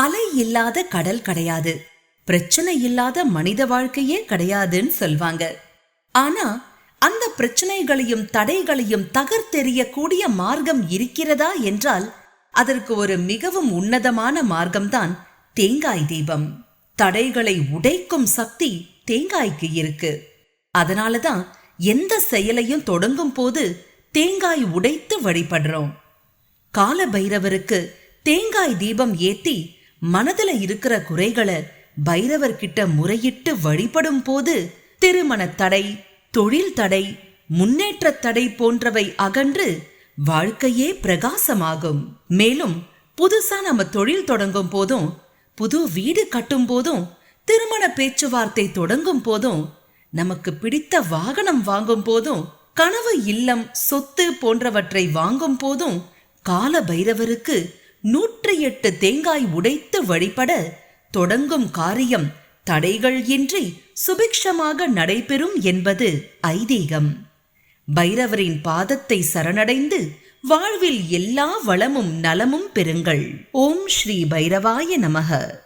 அலை இல்லாத கடல் கிடையாது. பிரச்சனை இல்லாத மனித வாழ்க்கையே கிடையாதுன்னு சொல்வாங்க. ஆனா அந்த பிரச்சனைகளையும் தடைகளையும் தகர்த்தெறியக்கூடிய மார்க்கம் இருக்கிறதா என்றால் அதற்கு ஒரு மிகவும் உன்னதமான மார்க்கம்தான் தேங்காய் தீபம். தடைகளை உடைக்கும் சக்தி தேங்காய்க்கு இருக்கு. அதனாலதான் எந்த செயலையும் தொடங்கும் போது தேங்காய் உடைத்து வழிபடுறோம். கால பைரவருக்கு தேங்காய் தீபம் ஏத்தி மனதுல இருக்கிற குறைகளை பைரவர் கிட்ட முறையிட்டு வழிபடும் போது திருமண தடை தொழில் தடை முன்னேற்ற தடை போன்றவை அகன்று வாழ்க்கையே பிரகாசமாகும். மேலும் புதுசா நம்ம தொழில் தொடங்கும் போதும் புது வீடு கட்டும் போதும் திருமண பேச்சுவார்த்தை தொடங்கும் போதும் நமக்கு பிடித்த வாகனம் வாங்கும் போதும் கனவு இல்லம் சொத்து போன்றவற்றை வாங்கும் போதும் கால பைரவருக்கு நூற்றி எட்டு தேங்காய் உடைத்து வழிபட தொடங்கும் காரியம் தடைகள் இன்றி சுபிக்ஷமாக நடைபெறும் என்பது ஐதீகம். பைரவரின் பாதத்தை சரணடைந்து வாழ்வில் எல்லா வளமும் நலமும் பெறுங்கள். ஓம் ஸ்ரீ பைரவாய நமக.